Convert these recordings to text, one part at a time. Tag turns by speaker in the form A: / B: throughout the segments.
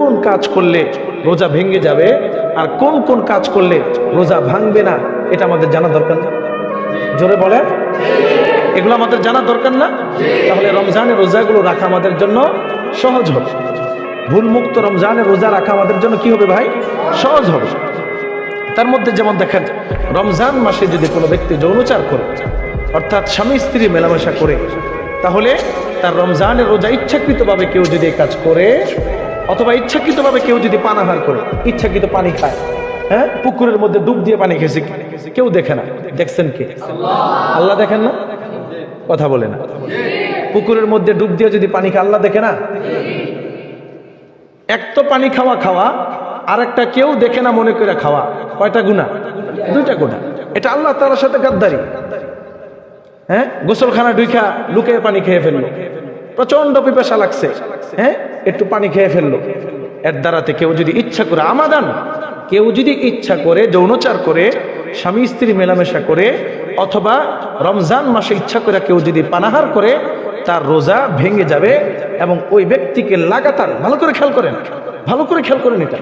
A: কোন কাজ করলে রোজা ভেঙে যাবে আর কোন কোন কাজ করলে রোজা ভাঙবে না, এটা আমাদের জানা দরকার না। জোরে বলে এগুলো আমাদের জানা দরকার না? তাহলে রমজানের রোজাগুলো রাখা আমাদের জন্য সহজ হবে। ভুলমুক্ত রমজানের রোজা রাখা আমাদের জন্য কি হবে ভাই? সহজ হবে। তার মধ্যে যেমন দেখেন, রমজান মাসে যদি কোনো ব্যক্তি যৌনচার করে, অর্থাৎ স্বামী স্ত্রী মেলামেশা করে, তাহলে তার রমজানের রোজা ইচ্ছাকৃতভাবে কেউ যদি কাজ করে অথবা ইচ্ছাকৃতভাবে কেউ যদি পানাহার করে, ইচ্ছাকৃত পানি খায় হ্যাঁ? পুকুরের মধ্যে ডুব দিয়ে পানি খেয়েছে কেউ দেখে না। দেখছেন কে? আল্লাহ দেখেন না? কথা বলে না। পুকুরের মধ্যে ডুব দিয়ে যদি পানি খায়, আল্লাহ দেখে না? এক তো পানি খাওয়া খাওয়া আর একটা কেউ দেখে না মনে করে খাওয়া। কয়টা গুণা? দুইটা গুণা। এটা আল্লাহ তালার সাথে গাদ্দারি। হ্যাঁ? গোসলখানা ডুইখা লুকে পানি খেয়ে ফেলল। প্রচণ্ড পিপাসা লাগছে। হ্যাঁ? একটু পানি খেয়ে ফেলল। এর দ্বারাতে কেউ যদি ইচ্ছা করে আমাদান, কেউ যদি ইচ্ছা করে যৌনচার করে, স্বামী স্ত্রী মেলামেশা করে, অথবা রমজান মাসে ইচ্ছা করে কেউ যদি পানাহার করে, তার রোজা ভেঙে যাবে এবং ওই ব্যক্তিকে লাগাতার, ভালো করে খেয়াল করেন, ভালো করে খেয়াল করেন এটা,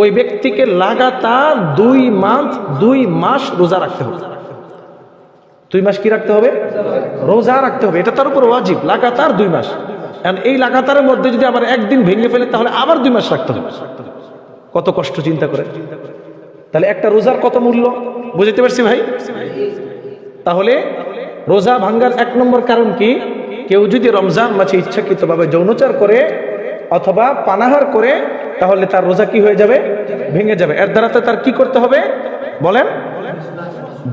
A: ওই ব্যক্তিকে লাগাতার দুই মাস দুই মাস রোজা রাখতে হবে। দুই মাস কি রাখতে হবে? রোজা রাখতে হবে। এটা তার উপর ওয়াজিব, লাগাতার দুই মাস। And এই লাগাতারের মধ্যে যদি আবার একদিন ভেঙে ফেলে, তাহলে আবার দুই মাস রাখতে হবে। কত কষ্ট চিন্তা করে। তাহলে একটা রোজার কত মূল্য? বুঝতে পারছি ভাই? তাহলে রোজা ভাঙ্গার এক নম্বর কারণ কি? কেউ যদি রমজান মাসে ইচ্ছাকৃতভাবে যৌনচার করে অথবা পানাহার করে, তাহলে তার রোজা কি হয়ে যাবে? ভেঙে যাবে। এর দ্বারাতে তার কি করতে হবে? বলেন।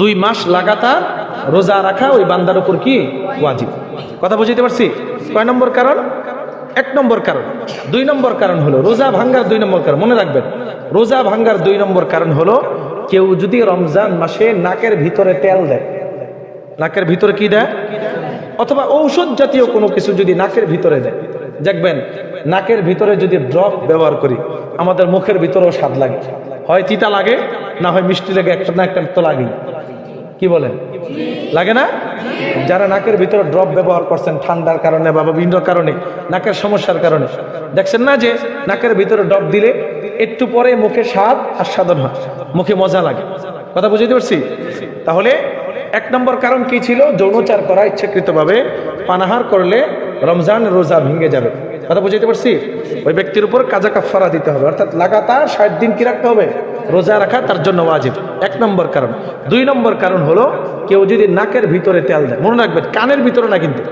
A: দুই মাস লাগাতার রোজা রাখা ওই বান্দার উপর কি? ওয়াজিব। কথা বুঝতে পারছি? কয় নম্বর কারণ? এক নম্বর কারণ। দুই নম্বর কারণ হলো, রোজা ভাঙ্গার দুই নম্বর কারণ। মনে রাখবেন, রোজা ভাঙ্গার দুই নম্বর কারণ হলো, কেউ যদি রমজান মাসে নাকের ভিতরে তেল দেয়, নাকের ভিতরে কি দেয়? অথবা ঔষধ জাতীয় কোনো কিছু যদি নাকের ভিতরে দেয়। দেখবেন, নাকের ভিতরে যদি ড্রপ ব্যবহার করি, আমাদের মুখের ভিতরেও স্বাদ লাগে। হয় তিতা লাগে, না হয় মিষ্টি লাগে, একটা না একটা তো লাগেই। কি বলেন লাগে না? যারা নাকের ভিতরে ড্রপ ব্যবহার করছেন ঠান্ডার কারণে বা বিভিন্ন কারণে, নাকের সমস্যার কারণে। দেখছেন না যে নাকের ভিতরে ড্রপ দিলে একটু পরে মুখে স্বাদ আর আস্বাদন হয়, মুখে মজা লাগে। কথা বুঝতে পারছি? তাহলে এক নম্বর কারণ কি ছিল? যৌনচার করা ইচ্ছাকৃতভাবে, পানাহার করলে রমজান রোজা ভেঙে যাবে। কথা বুঝতে পারছি? ওই ব্যক্তির উপর কাজা কাফারা দিতে হবে। অর্থাৎ লাগাতার ষাট দিন কি রাখতে হবে? রোজা রাখা তার জন্য ওয়াজিব। এক নম্বর কারণ। দুই নম্বর কারণ হলো, কেউ যদি নাকের ভিতরে তেল দেয়, মনে রাখবেন, কানের ভিতরে না কিন্তু।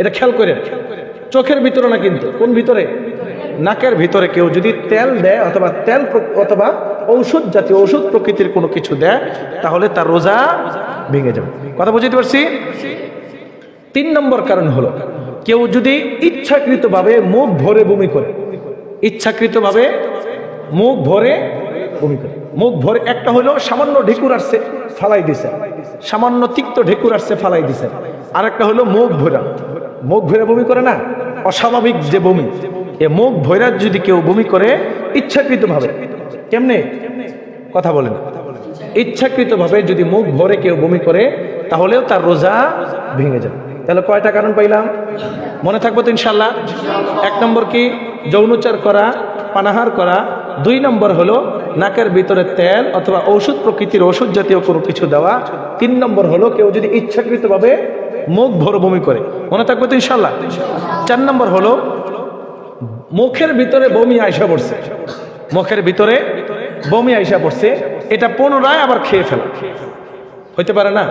A: এটা খেয়াল করে চোখের ভিতরে না কিন্তু। কোন ভিতরে? নাকের ভিতরে কেউ যদি তেল দেয় অথবা তেল অথবা ঔষধ জাতীয় ঔষধ প্রকৃতির কোনো কিছু দেয়, তাহলে তার রোজা ভেঙে যাবে। কথা বুঝতে পারছি? তিন নম্বর কারণ হলো কেউ যদি ইচ্ছাকৃতভাবে মুখ ভরে বমি করে, ইচ্ছাকৃতভাবে মুখ ভরে বমি করে। মুখ ভরে একটা হলো সামান্য ঢেকুর আসছে ফালাই দিছে। সামান্য তিক্ত ঢেকুর আসছে ফালাই দিছে। আর একটা হলো মুখ ভরা। মুখ ভরে বমি করে না? অস্বাভাবিক যে বমি। এ মুখ ভৈরা যদি কেউ বমি করে, ইচ্ছাকৃতভাবে, কেমনে? কথা বলেন। ইচ্ছাকৃতভাবে যদি মুখ ভরে কেউ বমি করে, তাহলেও তার রোজা ভেঙে যাবে। তাহলে কয়টা কারণ পাইলাম? মনে থাকব তো ইনশাল্লাহ এক নম্বর কি? যৌনচার করা, পানাহার করা। দুই নম্বর হলো নাকের ভিতরে তেল অথবা ঔষধ প্রকৃতির ওষুধ জাতীয় কোনো কিছু দেওয়া। তিন নম্বর হলো কেউ যদি ইচ্ছাকৃতভাবে মুখ ভরে বমি করে। মনে থাকব তো ইনশাল্লাহ চার নম্বর হলো মুখের ভিতরে বমি আয়সা পড়ছে। মুখের ভিতরে বমি আয়সা পড়ছে। এটা পুনরায় আবার খেয়ে ফেলা। হইতে পারে না?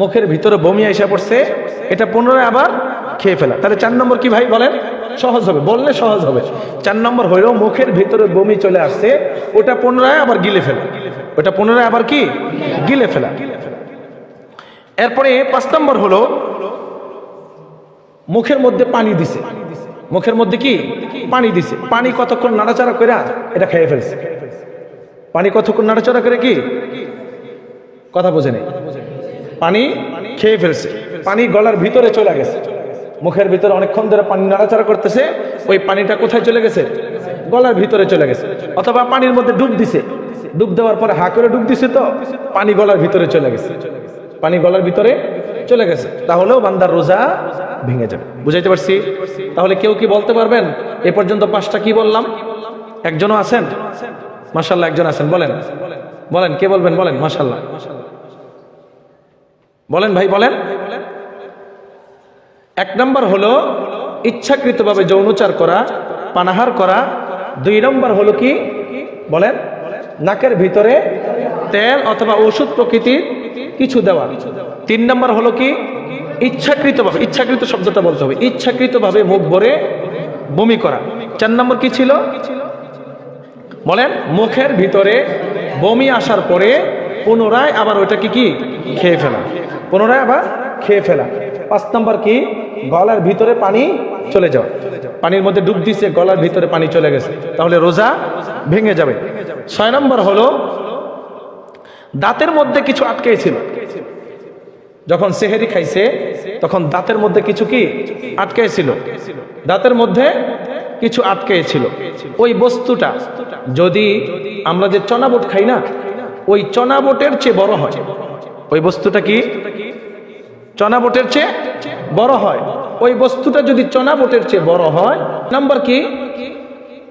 A: মুখের ভিতরে বমি আয়সা পড়ছে, এটা পুনরায় আবার খেয়ে ফেলা। তাহলে চার নম্বর কি ভাই বলেন? সহজ হবে, বললে সহজ হবে। চার নম্বর হইল মুখের ভিতরে বমি চলে আসছে, ওটা পুনরায় আবার গিলে ফেলা। ওটা পুনরায় আবার কি? গিলে ফেলা। এরপরে পাঁচ নম্বর হলো মুখের মধ্যে পানি দিছে। মুখের মধ্যে কি? পানি দিছে। পানি কতক্ষণ নাড়াচাড়া করে এটা খেয়ে ফেলছে। পানি কতক্ষণ নাড়াচাড়া করে কি? কথা বোঝে নেই পানি খেয়ে ফেলছে। পানি গলার ভিতরে চলে গেছে। মুখের ভিতরে অনেকক্ষণ ধরে পানি নাড়াচাড়া করতেছে। ওই পানিটা কোথায় চলে গেছে? গলার ভিতরে চলে গেছে। অথবা পানির মধ্যে ডুব দিছে। ডুব দেওয়ার পরে হা করে ডুব দিছে তো। পানি গলার ভিতরে চলে গেছে। পানি গলার ভিতরে চলে গেছে। তাহলেও বান্দার রোজা ভেঙে যাবে। বুঝাইতে পারছি? তাহলে কেউ কি বলতে পারবেন? এ পর্যন্ত পাঁচটা কি বললাম? একজনও আছেন? মাসাল্লাহ একজন আছেন। বলেন। বলেন, কে বলবেন? বলেন মাসাল্লাহ বলেন ভাই, বলেন। এক নম্বর হলো ইচ্ছাকৃতভাবে যৌনচার করা, পানাহার করা। দুই নম্বর হলো কি? বলেন, নাকের ভিতরে তেল অথবা ওষুধ প্রকৃতির কিছু দেওয়া। তিন নম্বর হলো কি? ইচ্ছাকৃতভাবে, ইচ্ছাকৃত শব্দটা বলতে হবে। ইচ্ছাকৃতভাবে মুখ ভরে বমি করা। চার নম্বর কি ছিল? বলেন, মুখের ভিতরে বমি আসার পরে পুনরায় আবার ওইটাকে কি? খেয়ে ফেলা। পুনরায় আবার খেয়ে ফেলা। পাঁচ নম্বর কি? গলার ভিতরে পানি চলে যাওয়া। পানির মধ্যে ডুব দিছে, গলার ভিতরে পানি চলে গেছে। তাহলে রোজা ভেঙে যাবে। ছয় নম্বর হলো, দাঁতের মধ্যে কিছু আটকে ছিল যখন সেহেরি খাইছে, তখন দাঁতের মধ্যে কিছু কি? আটকে ছিল দাঁতের মধ্যে কিছু আটকেছিল। ওই বস্তুটা যদি আমরা যে চনাবট খাই না, ওই চনাবটের চেয়ে বড় হয়। ওই বস্তুটা কি? চনাবটের চেয়ে বড় হয়। ওই বস্তুটা যদি চনাবটের চেয়ে বড় হয়, নাম্বার কি?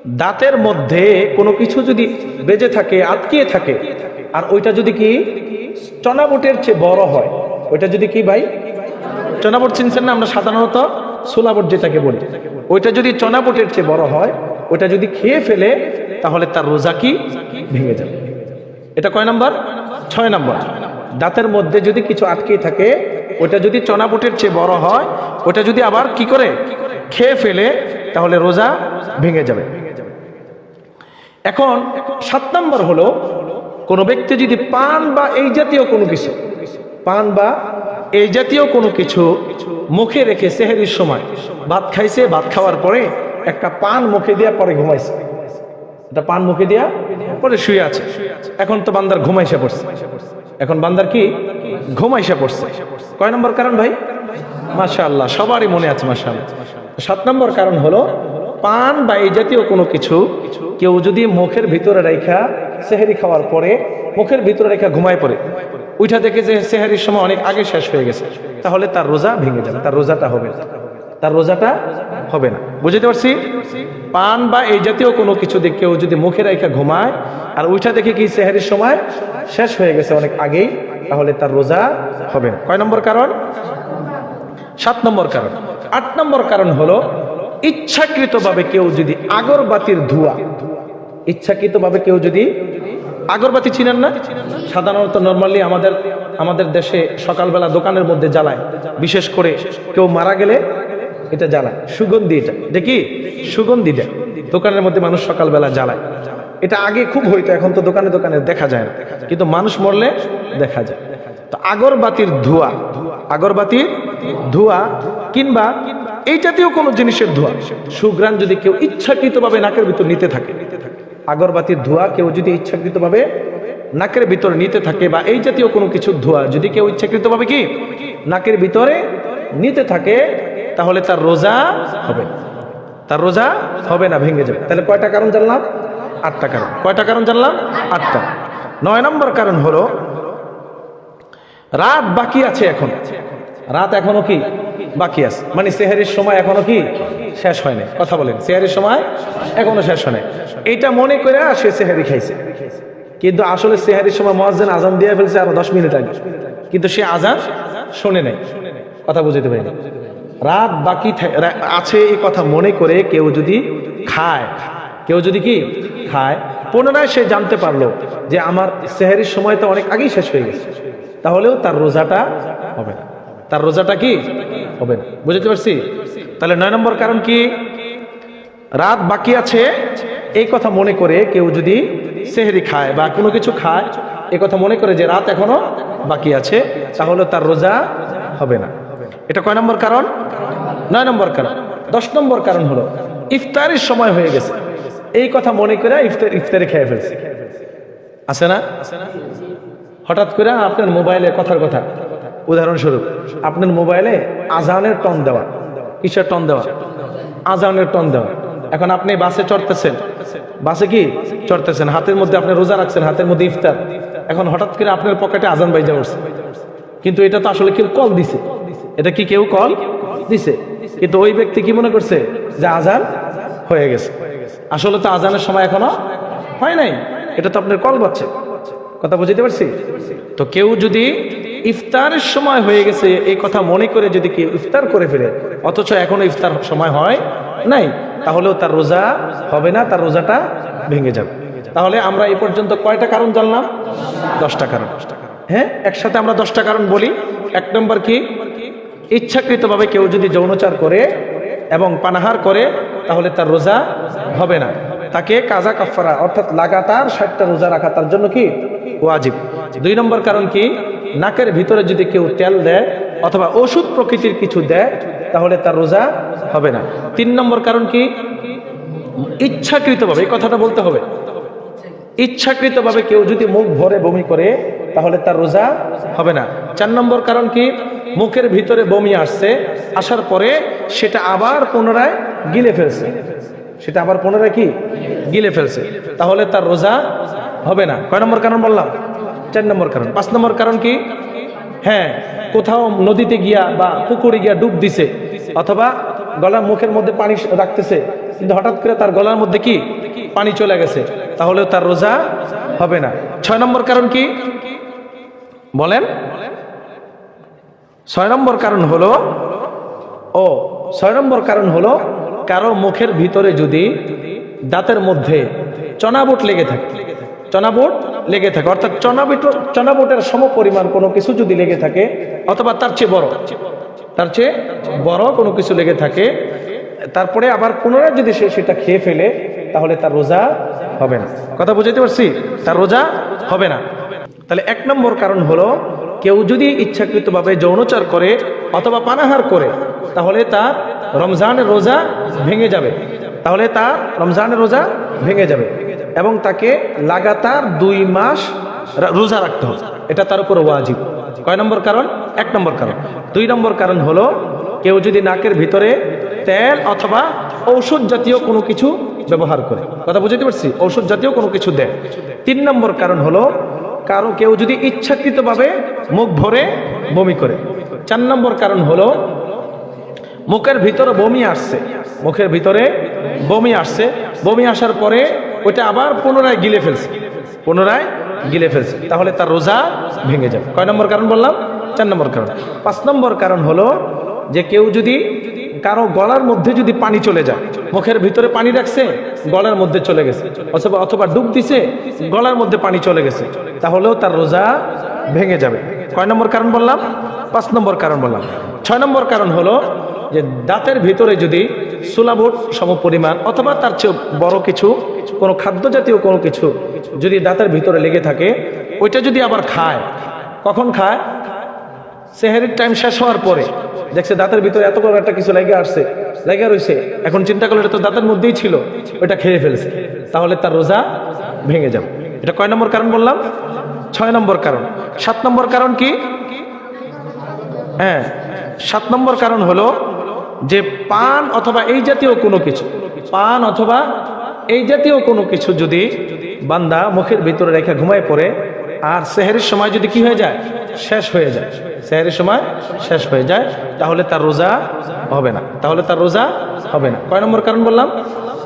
A: দাঁতের মধ্যে কোনো কিছু যদি বেজে থাকে, আটকিয়ে থাকে, আর ওইটা যদি কি? চনাবটের চেয়ে বড় হয়। ওইটা যদি কি ভাই? চনাবট চিনছেন না আমরা সাধারণত? সোলাবট যেটাকে বলি। ওইটা যদি চনাবটের চেয়ে বড় হয়, ওইটা যদি খেয়ে ফেলে, তাহলে তার রোজা কি? ভেঙে যাবে। এটা কয় নাম্বার? ছয় নাম্বার। দাঁতের মধ্যে যদি কিছু আটকে থাকে, ওটা যদি চনাবটের চেয়ে বড় হয়, ওটা যদি আবার কি করে? খেয়ে ফেলে, তাহলে রোজা ভেঙে যাবে। এখন সাত নম্বর হলো, কোনো ব্যক্তি যদি পান বা এই জাতীয় কোনো কিছু, পান বা এই জাতীয় কোনো কিছু মুখে রেখে সেহেরির সময় ভাত খাইছে, ভাত খাওয়ার পরে একটা পান মুখে দিয়া পরে ঘুমাইছে। পান মুখে দিয়া পরে শুয়ে আছে। এখন তো বান্দার ঘুমাইসা পড়ছে। এখন বান্দার কি? ঘুমাইসা পড়ছে। কয় নম্বর কারণ ভাই? মাশাআল্লাহ, সবারই মনে আছে মাশা সাত নম্বর কারণ হলো, পান বা এই জাতীয় কোনো কিছু কেউ যদি মুখের ভিতরে রেখা সেহেরি খাওয়ার পরে, মুখের ভিতরে রেখা ঘুমায় পড়ে উঠা দেখে যে সেহারির সময় অনেক আগে শেষ হয়ে গেছে, তাহলে তার রোজা ভেঙে যাবে, তার রোজাটা হবে। তার রোজাটা হবে না। বুঝতে পারছি? পান বা এই জাতীয় কোনো কিছু দিয়ে কেউ যদি মুখে রেখা ঘুমায় আর উঠা দেখে কি সেহারির সময় শেষ হয়ে গেছে অনেক আগেই, তাহলে তার রোজা হবে না। কয় নম্বর কারণ? সাত নম্বর কারণ। আট নম্বর কারণ হলো, ইচ্ছাকৃতভাবে কেউ যদি আগরবাতির ধোঁয়া, ইচ্ছাকৃতভাবে কেউ যদি আগরবাতি চিনেন না, সাধারণত নর্মালি আমাদের আমাদের দেশে সকালবেলা দোকানের মধ্যে জ্বালায়। বিশেষ করে কেউ মারা গেলে এটা জ্বালায়। সুগন্ধি এটা। এটা কি? সুগন্ধি দেয়। দোকানের মধ্যে মানুষ সকালবেলা জ্বালায়। এটা আগে খুব হইতো, এখন তো দোকানে দোকানে দেখা যায় না। কিন্তু মানুষ মরলে দেখা যায়। তো আগরবাতির ধোঁয়া আগরবাতির ধোঁয়া কিংবা এই জাতীয় কোনো জিনিসের ধোঁয়া সুগ্রাণ যদি কেউ ইচ্ছাকৃতভাবে নাকের ভিতর নিতে থাকে, আগরবাতির ধোঁয়া কেউ যদি ইচ্ছাকৃতভাবে নাকের ভিতরে নিতে থাকে বা এই জাতীয় কোনো কিছু ধোঁয়া যদি কেউ ইচ্ছাকৃতভাবে কি? নাকের ভিতরে নিতে থাকে তাহলে তার রোজা হবে। তার রোজা হবে না, ভেঙে যাবে। তাহলে কয়টা কারণ জানলাম? আটটা কারণ। কয়টা কারণ জানলাম? আটটা। নয় নম্বর কারণ হলো, রাত বাকি আছে এখন। রাত এখনও কি? বাকি আছে। মানে সেহারির সময় এখনও কি? শেষ হয় নাই। কথা বলেন, সেহারির সময় এখনও শেষ হয় নাই। এইটা মনে করে সে সেহারি খাইছে। কিন্তু আসলে সেহারির সময় মহাজেন আজান দিয়ে ফেলছে আরও দশ মিনিট আগে। কিন্তু সে আজান শোনে নাই। কথা বুঝতে পারি রাত বাকি আছে এই কথা মনে করে কেউ যদি খায়, কেউ যদি কি খায়, পুনরায় সে জানতে পারল যে আমার সেহারির সময় তো অনেক আগেই শেষ হয়ে গেছে। তাহলেও তার রোজাটা হবে না। তার রোজাটা কি হবে না? বুঝতে পারছি? তাহলে নয় নম্বর কারণ কি? রাত বাকি আছে, এই কথা মনে করে কেউ যদি সেহেরি খায় বা কোনো কিছু খায় এই কথা মনে করে যে রাত এখনও বাকি আছে, তাহলে তার রোজা হবে না। এটা কয় নম্বর কারণ? নয় নম্বর কারণ। দশ নম্বর কারণ হলো, ইফতারের সময় হয়ে গেছে। এই কথা মনে করে ইফতার ইফতারে খেয়ে ফেলছে। আছে না? হঠাৎ করে আপনার মোবাইলে কথার কথা। উদাহরণস্বরূপ, আপনার মোবাইলে আজানের টন দেওয়া। কিসের টন দেওয়া? আজানের টন দেওয়া। এখন আপনি বাসে চড়তেছেন। বাসে কি? চড়তেছেন। হাতের মধ্যে আপনি রোজা রাখছেন, হাতের মধ্যে ইফতার। এখন হঠাৎ করে আপনার পকেটে আজান বাইজা উঠছে। কিন্তু এটা তো আসলে কেউ কল দিছে। এটা কি কেউ কল দিছে? কিন্তু ওই ব্যক্তি কি মনে করছে? যে আজান হয়ে গেছে। আসলে তো আজানের সময় এখনও হয় নাই। এটা তো আপনার কল বাচ্ছে কথা বুঝতে পারছি? তো কেউ যদি ইফতারের সময় হয়ে গেছে, এই কথা মনে করে যদি কেউ ইফতার করে ফেলে, অথচ এখনও ইফতার সময় হয় নাই, তাহলেও তার রোজা হবে না, তার রোজাটা ভেঙে যাবে। তাহলে আমরা এই পর্যন্ত কয়টা কারণ জানলাম? দশটা কারণ। হ্যাঁ? একসাথে আমরা দশটা কারণ বলি। এক নম্বর কি? ইচ্ছাকৃতভাবে কেউ যদি যৌনচার করে এবং পানাহার করে, তাহলে তার রোজা হবে না। তাকে কাজা কাফারা অর্থাৎ লাগাতার ষাটটা রোজা রাখা, তার জন্য কি? ওয়াজিব। দুই নম্বর কারণ কি? নাকের ভিতরে যদি কেউ তেল দেয় অথবা ওষুধ প্রকৃতির কিছু দেয়, তাহলে তার রোজা হবে না। তিন নম্বর কারণ কি? ইচ্ছাকৃতভাবে, এই কথাটা বলতে হবে। ইচ্ছাকৃতভাবে কেউ যদি মুখ ভরে বমি করে, তাহলে তার রোজা হবে না। চার নম্বর কারণ কি? মুখের ভিতরে বমি আসছে, আসার পরে সেটা আবার পুনরায় গিলে ফেলছে। সেটা আবার পুনরায় কি? গিলে ফেলছে। তাহলে তার রোজা হবে না। কয় নম্বর কারণ বললাম? চার নম্বর কারণ। পাঁচ নম্বর কারণ কি? হ্যাঁ কোথাও নদীতে গিয়া বা পুকুরে গিয়া ডুব দিছে, অথবা গলার মুখের মধ্যে পানি রাখতেছে, কিন্তু হঠাৎ করে তার গলার মধ্যে কি? পানি চলে গেছে। তাহলে তার রোজা হবে না। ছয় নম্বর কারণ কি? বলেন। ছয় নম্বর কারণ হলো, ও, ছয় নম্বর কারণ হলো, কারও মুখের ভিতরে যদি দাঁতের মধ্যে চনাবুট লেগে থাকে, চনাবুট লেগে থাকে, অর্থাৎ চনাবুট, চনাবুটের সম পরিমাণ কোনো কিছু যদি লেগে থাকে, অথবা তার চেয়ে বড়, তার চেয়ে বড় কোনো কিছু লেগে থাকে, তারপরে আবার পুনরায় যদি সে সেটা খেয়ে ফেলে, তাহলে তার রোজা হবে না। কথা বুঝাইতে পারছি? তার রোজা হবে না। তাহলে এক নম্বর কারণ হলো, কেউ যদি ইচ্ছাকৃতভাবে যৌনচার করে অথবা পানাহার করে, তাহলে তার রমজানের রোজা ভেঙে যাবে। তাহলে তার রমজানের রোজা ভেঙে যাবে এবং তাকে লাগাতার দুই মাস রোজা রাখতে হবে। এটা তার উপর ওয়াজিব। কয় নম্বর কারণ? এক নম্বর কারণ। দুই নম্বর কারণ হলো, কেউ যদি নাকের ভিতরে তেল অথবা ঔষধ জাতীয় কোনো কিছু ব্যবহার করে। কথা বুঝতে পারছি? ঔষধ জাতীয় কোনো কিছু দেয়। তিন নম্বর কারণ হলো, কারও কেউ যদি ইচ্ছাকৃতভাবে মুখ ভরে বমি করে। চার নম্বর কারণ হলো, মুখের ভিতরে বমি আসছে। মুখের ভিতরে বমি আসছে। বমি আসার পরে ওইটা আবার পুনরায় গিলে ফেলছে। পুনরায় গিলে ফেলছে। তাহলে তার রোজা ভেঙে যাবে। কয় নম্বর কারণ বললাম? চার নম্বর কারণ। পাঁচ নম্বর কারণ হলো যে কেউ যদি কারও গলার মধ্যে যদি পানি চলে যায়, মুখের ভিতরে পানি রাখছে, গলার মধ্যে চলে গেছে। অথবা অথবা ডুব দিছে, গলার মধ্যে পানি চলে গেছে। তাহলেও তার রোজা ভেঙে যাবে। কয় নম্বর কারণ বললাম? পাঁচ নম্বর কারণ বললাম। ছয় নম্বর কারণ হলো যে দাঁতের ভিতরে যদি সুলাভোট সম পরিমাণ অথবা তার চেয়ে বড় কিছু, কোনো খাদ্য জাতীয় কোনো কিছু যদি দাঁতের ভিতরে লেগে থাকে, ওইটা যদি আবার খায়, কখন খায়? সেহেরির টাইম শেষ হওয়ার পরে, দেখছে দাঁতের ভিতরে এত বড় একটা কিছু লেগে আসছে, লেগে রয়েছে এখন চিন্তা করলে এটা তো দাঁতের মধ্যেই ছিল, ওইটা খেয়ে ফেলছে। তাহলে তার রোজা ভেঙে যাবে। এটা কয় নম্বর কারণ বললাম? ছয় নম্বর কারণ। সাত নম্বর কারণ কি? হ্যাঁ সাত নম্বর কারণ হলো যে পান অথবা এই জাতীয় কোনো কিছু, পান অথবা এই জাতীয় কোনো কিছু যদি বান্দা মুখের ভিতরে রেখে ঘুমায় পড়ে আর সেহেরের সময় যদি কি হয়ে যায়? শেষ হয়ে যায়। সেহেরের সময় শেষ হয়ে যায়। তাহলে তার রোজা হবে না। তাহলে তার রোজা হবে না। কয় নম্বর কারণ বললাম?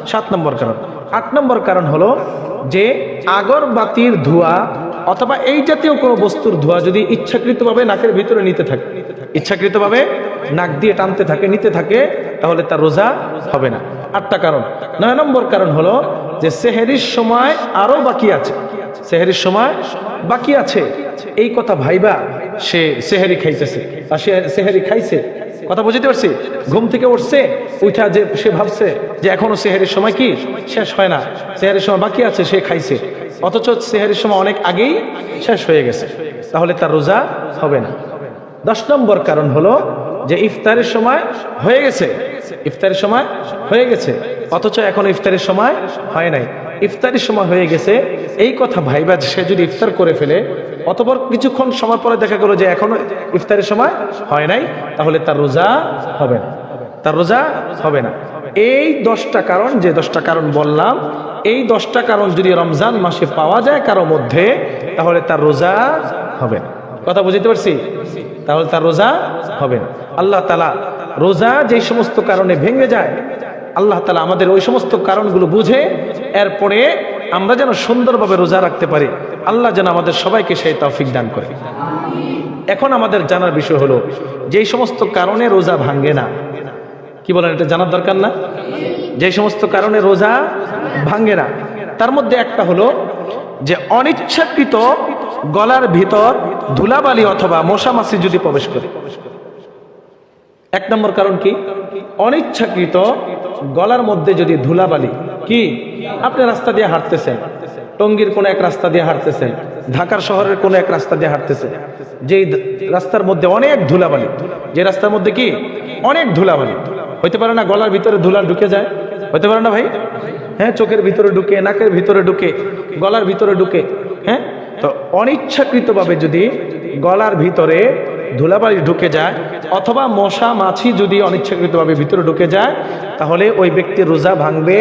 A: সাত নম্বর কারণ। আট নম্বর কারণ হলো যে আগরবাতির ধোঁয়া অথবা এই জাতীয় কোনো বস্তুর ধোঁয়া যদি ইচ্ছাকৃতভাবে নাকের ভিতরে নিতে থাকে, ইচ্ছাকৃতভাবে নাক দিয়ে টানতে থাকে, নিতে থাকে, তাহলে তার রোজা হবে না। আটটা কারণ। নয় নম্বর কারণ হলো যে সেহেরির সময় আরও বাকি আছে। সেহেরির সময় বাকি আছে? এই কথা ভাইবা, সে সেহেরি খাইতেছে। আর সে সেহেরি খাইছে, কথা বুঝতে পারছি? ঘুম থেকে উঠছে উঠা যে সে ভাবছে যে এখনও সেহেরির সময় কি? শেষ হয় না। সেহেরির সময় বাকি আছে, সে খাইছে। অথচ সেহেরির সময় অনেক আগেই শেষ হয়ে গেছে। তাহলে তার রোজা হবে না। দশ নম্বর কারণ হলো যে ইফতারের সময় হয়ে গেছে। ইফতারের সময় হয়ে গেছে। অথচ এখন ইফতারের সময় হয় নাই। ইফতারের সময় হয়ে গেছে, এই কথা ভাইবা সে যদি ইফতার করে ফেলে, অতপর কিছুক্ষণ সময় পরে দেখা গেলো যে এখনও ইফতারের সময় হয় নাই, তাহলে তার রোজা হবে না। তার রোজা হবে না। এই দশটা কারণ, যে দশটা কারণ বললাম, এই দশটা কারণ যদি রমজান মাসে পাওয়া যায় কারও মধ্যে, তাহলে তার রোজা হবে না। কথা বুঝতে পারছি? তাহলে তার রোজা হবে না। আল্লাহ তালা রোজা যে সমস্ত কারণে ভেঙে যায় আল্লাহ তালা আমাদের ওই সমস্ত কারণগুলো বুঝে এরপরে আমরা যেন সুন্দরভাবে রোজা রাখতে পারি। আল্লাহ যেন আমাদের সবাইকে সেই তৌফিক দান করে। এখন আমাদের জানার বিষয় হলো, যেই সমস্ত কারণে রোজা ভাঙ্গে না, কি বলেন এটা জানার দরকার না? যে সমস্ত কারণে রোজা ভাঙ্গে না, তার মধ্যে একটা হলো যে অনিচ্ছাকৃত গলার ভিতর ধুলাবালি অথবা মশামাছি যদি প্রবেশ করে। এক নম্বর কারণ কি? অনিচ্ছাকৃত গলার মধ্যে যদি ধুলাবালি, কি? আপনি রাস্তা দিয়ে হাঁটতেছেন, টঙ্গীর কোন এক রাস্তা দিয়ে হাঁটতেছেন, ঢাকার শহরের কোন এক রাস্তা দিয়ে হাঁটতেছেন, যেই রাস্তার মধ্যে অনেক ধুলাবালি, যে রাস্তার মধ্যে কি? অনেক ধুলাবালি। হইতে পারে না গলার ভিতরে ধুলা ঢুকে যায়? হইতে পারে না ভাই? হ্যাঁ চোখের ভিতরে ঢুকে, নাকের ভিতরে ঢুকে, গলার ভিতরে ঢুকে হ্যাঁ? তো অনিচ্ছাকৃতভাবে যদি গলার ভিতরে ধুলাবালি ঢুকে যায়, অথবা মশা, মাছি যদি অনিচ্ছাকৃতভাবে ভিতরে ঢুকে যায়, তাহলে ওই ব্যক্তির রোজা ভাঙবে